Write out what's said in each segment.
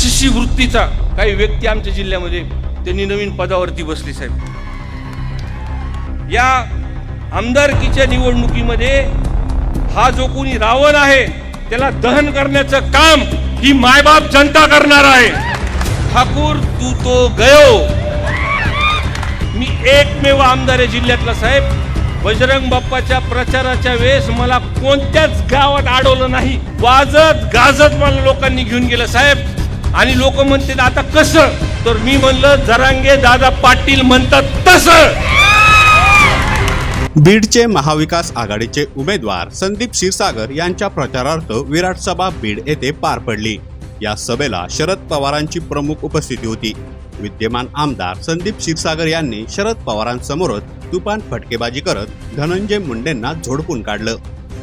राक्षसी वृत्तीचा काही व्यक्ती आमच्या जिल्ह्यामध्ये त्यांनी नवीन पदावरती बसली साहेब. या आमदारकीच्या निवडणुकीमध्ये हा जो कोणी रावण आहे त्याला दहन करण्याचं काम ही मायबाप जनता करणार आहे. ठाकूर तू तो गयो. मी एकमेव आमदार आहे जिल्ह्यातला साहेब. बजरंग बाप्पाच्या प्रचाराच्या वेळेस मला कोणत्याच गावात अडवलं नाही. वाजत गाजत मला लोकांनी घेऊन गेलं साहेब. आणि लोक म्हणतात आता कसं? तर मी म्हणलं जरांगे दादा पाटील म्हणतात तसं. बीडचे महाविकास आघाडीचे उमेदवार संदीप क्षीरसागर यांच्या प्रचारार्थ विराट सभा बीड येथे पार पडली. या सभेला शरद पवारांची प्रमुख उपस्थिती होती. विद्यमान आमदार संदीप क्षीरसागर यांनी शरद पवारांसमोरच तुफान फटकेबाजी करत धनंजय मुंडेंना झोडपून काढलं.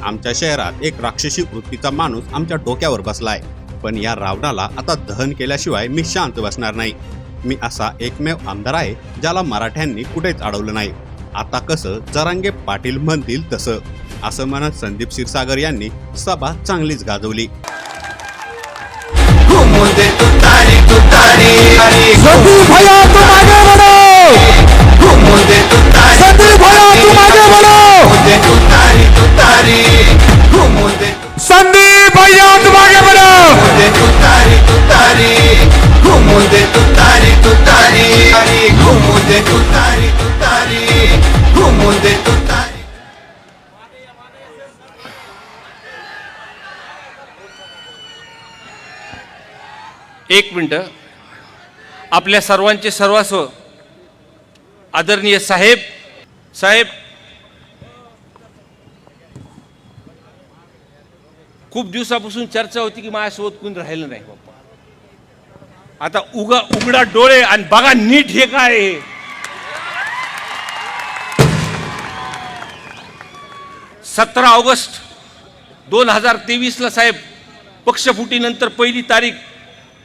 आमच्या शहरात एक राक्षसी वृत्तीचा माणूस आमच्या डोक्यावर बसलाय. पण या रावणाला आता दहन केल्याशिवाय मी शांत बसणार नाही. मी असा एकमेव आमदार आहे ज्याला मराठ्यांनी कुठेच अडवलं नाही. आता कसं जरांगे पाटील म्हणतील तसं असं म्हणत संदीप क्षीरसागर यांनी सभा चांगलीच गाजवली. घुमू दे तू तारी तारी तारी बढ़ो घुमू संदीप भैया तुम आगे बढ़ो दे तू तारी तू तारी घुमू दे तू तारी तू तारी अरे घुमू दे तू तारी तू तारी घुमू दे तू तारी एक मिनटं. आपल्या सर्वांचे सर्वस्व आदरणीय साहेब साहेब खूप दिवसापासून चर्चा होती की माझ्यासोबत कोणी राहिलं नाही. बाप्पा आता उगा उघडा डोळे आणि बघा नीट हे काय आहे. सतरा ऑगस्ट दोन हजार तेवीसला साहेब पक्षफुटीनंतर पहिली तारीख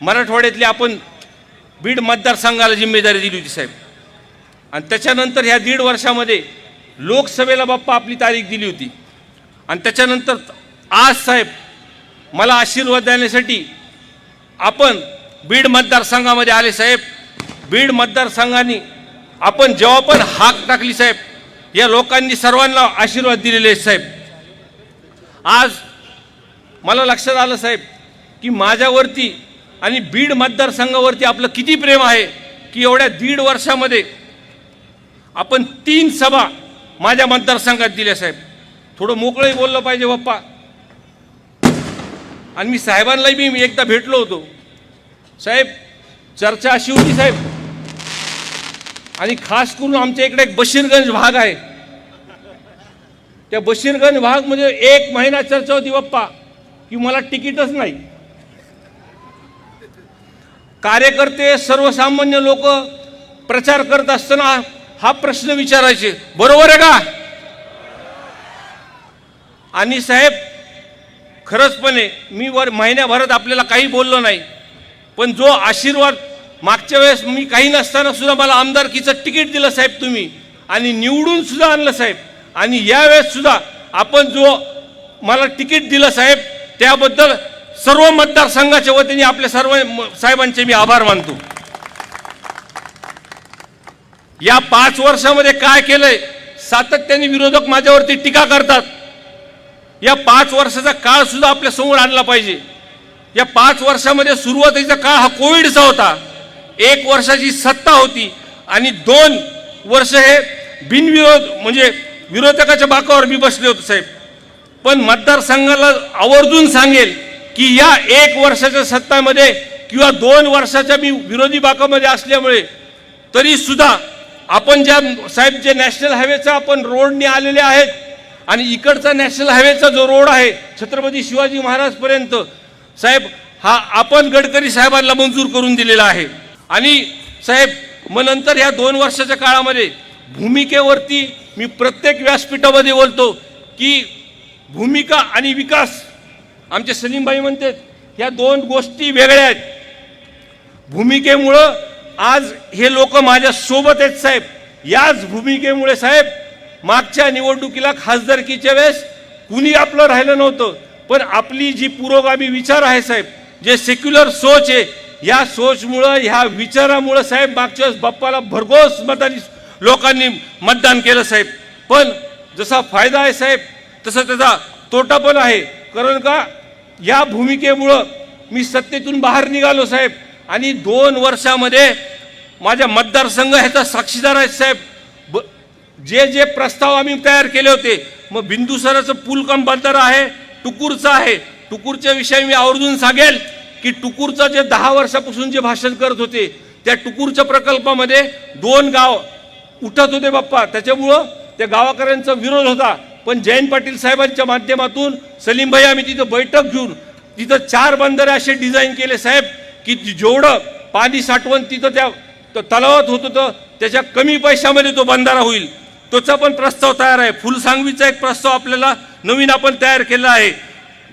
मराठवाड्यातली आपण बीड मतदारसंघाला जिम्मेदारी दिली होती साहेब. आणि त्याच्यानंतर ह्या दीड वर्षामध्ये लोकसभेला बाप्पा आपली तारीख दिली होती. आणि त्याच्यानंतर आज साहेब मला आशीर्वाद देण्यासाठी आपण बीड मतदारसंघामध्ये आले साहेब. बीड मतदारसंघाने आपण जेव्हा पण हाक टाकली साहेब या लोकांनी सर्वांना आशीर्वाद दिलेले आहेत साहेब. आज मला लक्षात आलं साहेब की माझ्यावरती आणि बीड मतदारसंघावरती आपलं किती प्रेम आहे की एवढ्या दीड वर्षामध्ये आपण तीन सभा माझ्या मतदारसंघात दिल्या साहेब. थोडं मोकळंही बोललं पाहिजे बाप्पा. आणि मी साहेबांनाही मी एकदा भेटलो होतो. साहेब चर्चा अशी होती साहेब. आणि खास करून आमच्या इकडे एक बशीरगंज भाग आहे. त्या बशीरगंज भाग म्हणजे एक महिना चर्चा होती बाप्पा की मला तिकीटच नाही. कार्यकर्ते सर्वसामान्य लोक प्रचार करत असताना हा प्रश्न विचारायचे. बरोबर आहे का? आणि साहेब खरंचपणे मी वर महिन्याभरात आपल्याला काही बोललो नाही. पण जो आशीर्वाद मागच्या वेळेस मी काही नसताना सुद्धा मला आमदारकीचं तिकीट दिलं साहेब तुम्ही आणि निवडून सुद्धा आणलं साहेब. आणि यावेळेस सुद्धा आपण जो मला तिकीट दिलं साहेब त्याबद्दल सर्व मतदारसंघाच्या वतीने आपल्या सर्व म- साहेबांचे मी आभार मानतो. या पाच वर्षामध्ये काय केलंय? सातत्याने विरोधक माझ्यावरती टीका करतात. या पाच वर्षाचा काळ सुद्धा आपल्यासमोर आणला पाहिजे. या पाच वर्षामध्ये सुरुवातीचा काळ हा कोविडचा होता. एक वर्षाची सत्ता होती आणि दोन वर्ष हे बिनविरोध म्हणजे विरोधकाच्या बाकावर मी बसले होते साहेब. पण मतदारसंघाला आवर्जून सांगेल की या एक वर्षाच्या सत्तामध्ये किंवा दोन वर्षाच्या मी विरोधी बाकामध्ये असल्यामुळे तरी सुद्धा आपण ज्या साहेब जे नॅशनल हायवेचा आपण रोडने आलेले आहेत आणि इकडचा नॅशनल हायवेचा जो रोड आहे छत्रपती शिवाजी महाराजपर्यंत साहेब हा आपण गडकरी साहेबांना मंजूर करून दिलेला आहे. आणि साहेब मग नंतर ह्या दोन वर्षाच्या काळामध्ये भूमिकेवरती मी प्रत्येक व्यासपीठामध्ये बोलतो की भूमिका आणि विकास आमचे सलीमबाई म्हणतात ह्या दोन गोष्टी वेगळ्या आहेत. भूमिकेमुळं आज हे लोक माझ्या सोबत आहेत साहेब. याच भूमिकेमुळे साहेब मागच्या निवडणुकीला खासदारकीच्या वेळेस कुणी आपलं राहिलं नव्हतं. पण आपली जी पुरोगामी विचार आहे साहेब जे सेक्युलर सोच आहे या सोचमुळं ह्या विचारामुळं साहेब मागच्या वेळेस बाप्पाला भरघोस मतांनी लोकांनी मतदान केलं साहेब. पण जसा फायदा आहे साहेब तसा त्याचा तोटा पण आहे. कारण का या भूमिकेमुळं मी सत्तेतून बाहेर निघालो साहेब. आणि दोन वर्षामध्ये माझ्या मतदारसंघ ह्याचा साक्षीदार आहे साहेब. ब जे जे प्रस्ताव आम्ही तयार केले होते मग बिंदुसराचं पूल कम बंदर आहे टुकूरचं आहे. टुकूरच्या विषयी मी आवर्जून सांगेल की टुकूरचं जे दहा वर्षापासून जे भाषण करत होते त्या टुकूरच्या प्रकल्पामध्ये दोन गाव उठत होते बाप्पा. त्याच्यामुळं त्या गावाकऱ्यांचा विरोध होता. पण जयंत पाटील साहेबांच्या माध्यमातून सलीमभाई आम्ही तिथं बैठक घेऊन तिथं चार बंदरे असे डिझाईन केले साहेब की जेवढं पाणी साठवण तिथं त्या तलावात होत होतं त्याच्या कमी पैशामध्ये तो बंधारा होईल. तोचा पण प्रस्ताव तयार आहे. फुलसांगवीचा एक प्रस्ताव आपल्याला नवीन आपण तयार केला आहे.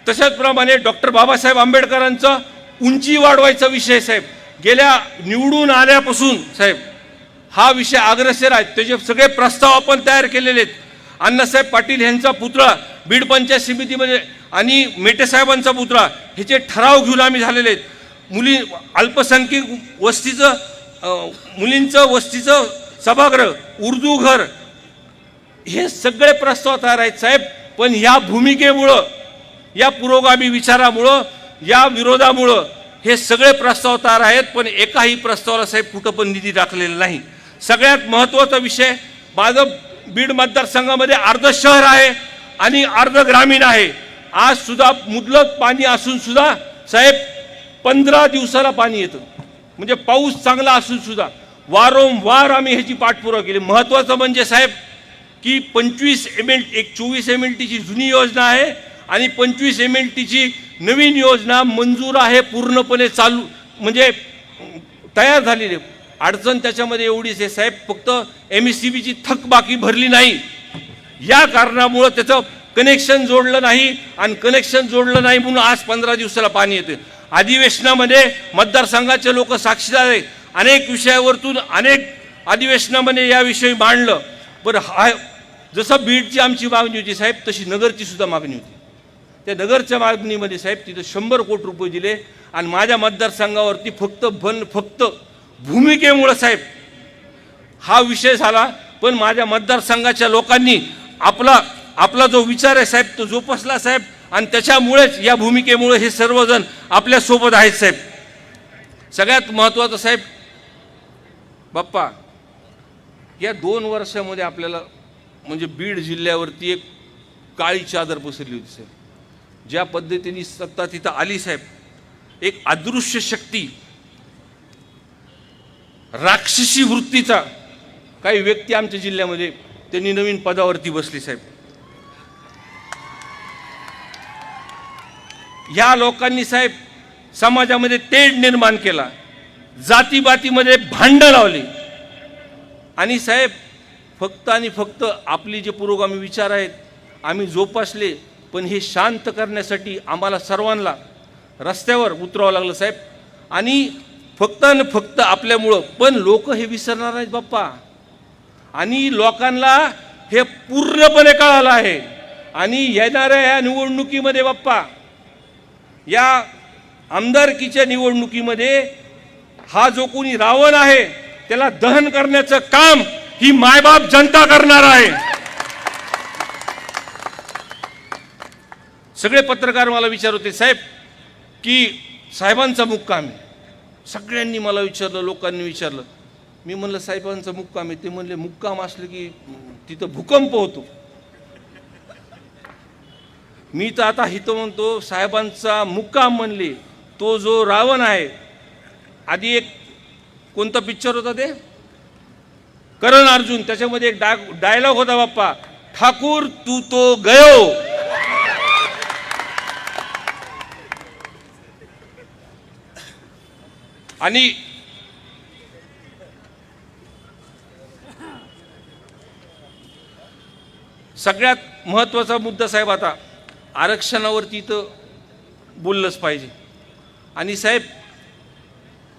तशाच प्रमाणे डॉक्टर बाबासाहेब आंबेडकरांचा उंची वाढवायचा विषय साहेब. गेल्या निवडून आल्यापासून साहेब हा विषय अग्रसर आहे. त्याचे सगळे प्रस्ताव आपण तयार केलेले आहेत. अण्णासाहेब पाटील यांचा पुतळा बीड पंचायत समितीमध्ये आणि मेटे साहेबांचा पुतळा ह्याचे ठराव घेऊन आम्ही झालेले आहेत. मुली अल्पसंख्यक वस्तीचं मुलींचं वस्तीचं सभागृह उर्दू घर हे सगळे प्रस्ताव तयार आहेत साहेब पण या भूमिकेमुळं या पुरोगामी विचारामुळं या विरोधामुळं हे सगळे प्रस्ताव तयार आहेत पण एकाही प्रस्तावाला साहेब कुठं पण निधी टाकलेला नाही. सगळ्यात महत्त्वाचा विषय माझं बीड मतदारसंघामध्ये अर्ध शहर आहे आणि अर्ध ग्रामीण आहे. आज सुद्धा मुदलत पाणी असून सुद्धा साहेब पंधरा दिवसाला पाणी येतं. म्हणजे पाऊस चांगला असून सुद्धा वारंवार आम्ही ह्याची पाठपुरावा केली. महत्त्वाचं म्हणजे साहेब की पंचवीस एम एल एक चोवीस एम एल टीची जुनी योजना आहे आणि पंचवीस एम एल टीची नवीन योजना मंजूर आहे पूर्णपणे चालू म्हणजे तयार झालेली आहे. अडचण त्याच्यामध्ये एवढीच आहे साहेब फक्त एम एस सी बीची थकबाकी भरली नाही. या कारणामुळं त्याचं कनेक्शन जोडलं नाही आणि कनेक्शन जोडलं नाही म्हणून आज पंधरा दिवसाला पाणी येतं अधिवेशनामध्ये मतदारसंघाचे लोक साक्षीदार आहेत. अनेक विषयावरतून अनेक अधिवेशनामध्ये याविषयी मांडलं. बरं हाय जसं बीडची आमची मागणी होती साहेब तशी नगरची सुद्धा मागणी होती. त्या नगरच्या मागणीमध्ये साहेब तिथं शंभर कोटी रुपये दिले आणि माझ्या मतदारसंघावरती फक्त भन फक्त भूमिकेमुळं साहेब हा विषय झाला. पण माझ्या मतदारसंघाच्या लोकांनी आपला आपला जो विचार आहे साहेब तो जोपासला साहेब. आणि त्याच्यामुळेच या भूमिकेमुळे हे सर्वजण आपल्यासोबत आहेत साहेब. सगळ्यात महत्त्वाचं साहेब बाप्पा या दोन वर्षामध्ये आपल्याला म्हणजे बीड जिल्ह्यावरती एक काळी चादर पसरली होती साहेब ज्या पद्धतीने सत्ता तिथं आली साहेब एक अदृश्य शक्ती राक्षसी वृत्तीचा काही व्यक्ती आमच्या जिल्ह्यामध्ये त्यांनी नवीन पदावरती बसली साहेब. या लोकांनी साहेब समाजामध्ये तेढ निर्माण केला जातीबातीमध्ये भांडं लावली. आणि साहेब फक्त आणि फक्त आपली जे पुरोगामी विचार आहेत आम्ही जोपासले पण हे शांत करण्यासाठी आम्हाला सर्वांना रस्त्यावर उतरावं लागलं साहेब. आणि फक्त आणि फक्त आपल्यामुळं पण लोक हे विसरणार नाहीत बाप्पा. आणि लोकांना हे पूर्णपणे कळालं आहे. आणि येणाऱ्या या निवडणुकीमध्ये बाप्पा या आमदारकीच्या निवडणुकीमध्ये हा जो कोणी रावण आहे त्याला दहन करण्याचं काम ही मायबाप जनता करणार आहे. सगळे पत्रकार मला विचार होते साहेब की साहेबांचा मुक्काम आहे. सगळ्यांनी मला विचारलं लोकांनी विचारलं. मी म्हणलं साहेबांचा मुक्काम आहे. ते म्हणले मुक्काम असलं की तिथं भूकंप होतो. मी तर आता हिथं म्हणतो साहेबांचा मुक्काम म्हणले तो जो रावण आहे आधी एक कोणता पिक्चर होता ते? करण अर्जुन त्याच्यामध्ये एक डाय डायलॉग होता बाप्पा. ठाकूर तू तो गयो. आणि सगळ्यात महत्त्वाचा मुद्दा साहेब आता आरक्षणावरती तर बोललंच पाहिजे. आणि साहेब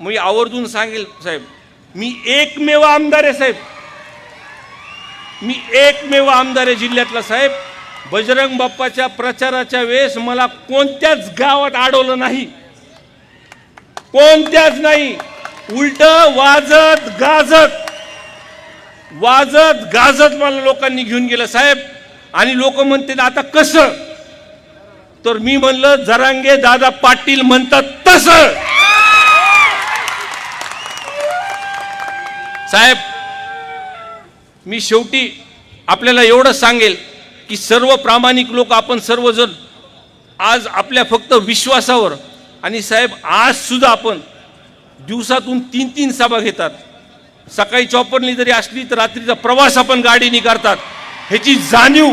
मी आवर्जून सांगेल साहेब मी एकमेव आमदार आहे साहेब. मी एकमेव आमदार आहे जिल्ह्यातला साहेब. बजरंग बाप्पाच्या प्रचाराच्या वेळेस मला कोणत्याच गावात अडवलं नाही. कोणत्याच नाही. उलट वाजत गाजत वाजत गाजत मला लोकांनी घेऊन गेलं साहेब. आणि लोक म्हणते आता कसं? तर मी म्हणलं जरांगे दादा पाटील म्हणतात तसं. साहेब मी शेवटी आपल्याला एवढं सांगेल की सर्व प्रामाणिक लोक आपण सर्वजण आज आपल्या फक्त विश्वासावर आणि साहेब आज सुद्धा आपण दिवसातून तीन तीन सभा घेतात. सकाळी चॉपरनी जरी असली तर रात्रीचा प्रवास आपण गाडीने करतात. ह्याची जाणीव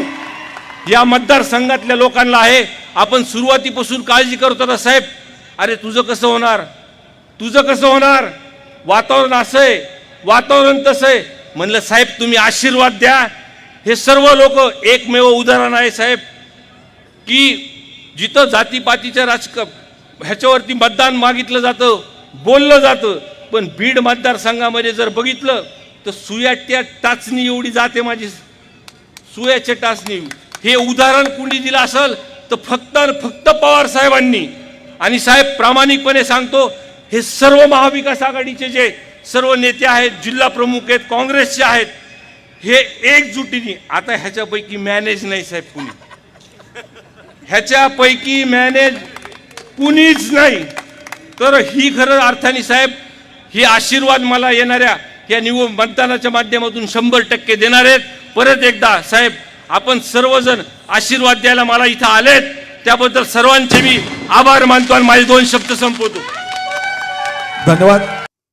या मतदारसंघातल्या लोकांना आहे. आपण सुरुवातीपासून काळजी करतो होता साहेब अरे तुझं कसं होणार? तुझं कसं होणार? वातावरण असं आहे. वातावरण तसं आहे. म्हणलं साहेब तुम्ही आशीर्वाद द्या. हे सर्व लोक एकमेव उदाहरण आहे साहेब की जिथं जातीपातीच्या राजक ह्याच्यावरती मतदान मागितलं जातं बोललं जातं. पण बीड मतदारसंघामध्ये जर बघितलं तर सुयाट्या टाचणी एवढी जाते माझी. सुयाच्या टाचणी. हे उदाहरण कुणी दिलं असेल तर फक्त फक्त पवार साहेबांनी. आणि साहेब प्रामाणिकपणे सांगतो हे सर्व महाविकास आघाडीचे जे सर्व नेते आहेत जिल्हा प्रमुख आहेत काँग्रेसचे आहेत. हे एकजुटीने आता ह्याच्यापैकी मॅनेज नाही साहेब कुणी. ह्याच्यापैकी मॅनेज कुणीच नाही. तर ही खरं अर्थाने साहेब ही आशीर्वाद मला येणाऱ्या या निवड मतदानाच्या माध्यमातून शंभर टक्के देणार आहेत. परत एकदा साहेब आपण सर्वजण आशीर्वाद द्यायला मला इथं आलेत. त्याबद्दल सर्वांचे मी आभार मानतो आणि माझे दोन शब्द संपवतो. धन्यवाद.